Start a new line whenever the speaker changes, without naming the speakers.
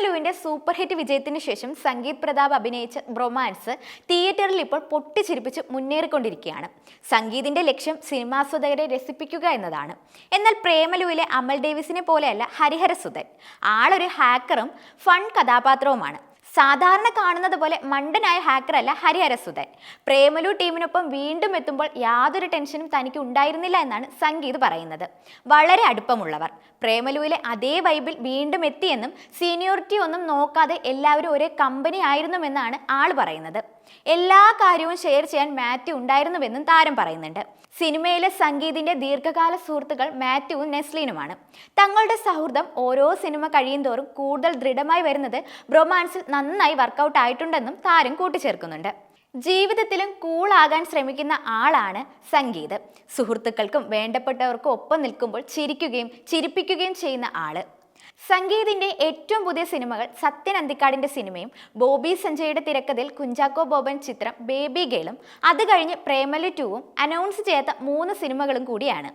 പ്രേമലുവിന്റെ super hit വിജയത്തിന് ശേഷം സംഗീത് പ്രതാപ് അഭിനയിച്ച ബ്രൊമാൻസ് തിയേറ്ററിൽ ഇപ്പോൾ പൊട്ടിച്ചിരിപ്പിച്ച് മുന്നേറിക്കൊണ്ടിരിക്കുകയാണ്. സംഗീതിന്റെ ലക്ഷ്യം സിനിമാസ്വദകരെ രസിപ്പിക്കുക എന്നതാണ്. എന്നാൽ പ്രേമലുവിലെ അമൽ ഡേവിസിനെ പോലെയല്ല ഹരിഹരസുധൻ. ആളൊരു ഹാക്കറും ഫൺ കഥാപാത്രവുമാണ്. സാധാരണ കാണുന്നത് പോലെ മണ്ടനായ ഹാക്കറല്ല ഹരിഹരസുധൻ പ്രേമലു ടീമിനൊപ്പം വീണ്ടും എത്തുമ്പോൾ യാതൊരു ടെൻഷനും തനിക്ക് ഉണ്ടായിരുന്നില്ല എന്നാണ് സംഗീത് പറയുന്നത്. വളരെ അടുപ്പമുള്ളവർ. പ്രേമലുവിലെ അതേ വൈബിൽ വീണ്ടും എത്തിയെന്നും സീനിയോറിറ്റി ഒന്നും നോക്കാതെ എല്ലാവരും ഒരേ കമ്പനി ആയിരുന്നുവെന്നാണ് ആൾ പറയുന്നത്. എല്ലാ കാര്യവും ഷെയർ ചെയ്യാൻ മാത്യു ഉണ്ടായിരുന്നുവെന്നും താരം പറയുന്നുണ്ട്. സിനിമയിലെ സംഗീതിന്റെ ദീർഘകാല സുഹൃത്തുക്കൾ മാത്യുവും നെസ്ലിനുമാണ്. തങ്ങളുടെ സൗഹൃദം ഓരോ സിനിമ കഴിയുന്തോറും കൂടുതൽ ദൃഢമായി വരുന്നത് ബ്രൊമാൻസിൽ നന്നായി വർക്കൗട്ട് ആയിട്ടുണ്ടെന്നും താരം കൂട്ടിച്ചേർക്കുന്നുണ്ട്. ജീവിതത്തിലും കൂളാകാൻ ശ്രമിക്കുന്ന ആളാണ് സംഗീത്. സുഹൃത്തുക്കൾക്കും വേണ്ടപ്പെട്ടവർക്കും ഒപ്പം നിൽക്കുമ്പോൾ ചിരിക്കുകയും ചിരിപ്പിക്കുകയും ചെയ്യുന്ന ആൾ. സംഗീതിന്റെ ഏറ്റവും പുതിയ സിനിമകൾ സത്യൻ അന്തിക്കാടിന്റെ സിനിമയും ബോബി സഞ്ജയുടെ തിരക്കഥയിൽ കുഞ്ചാക്കോ ബോബൻ ചിത്രം ബേബി ഗേളും അത് കഴിഞ്ഞ് പ്രേമലു ടൂവും അനൗൺസ് ചെയ്യാത്ത മൂന്ന് സിനിമകളും കൂടിയാണ്.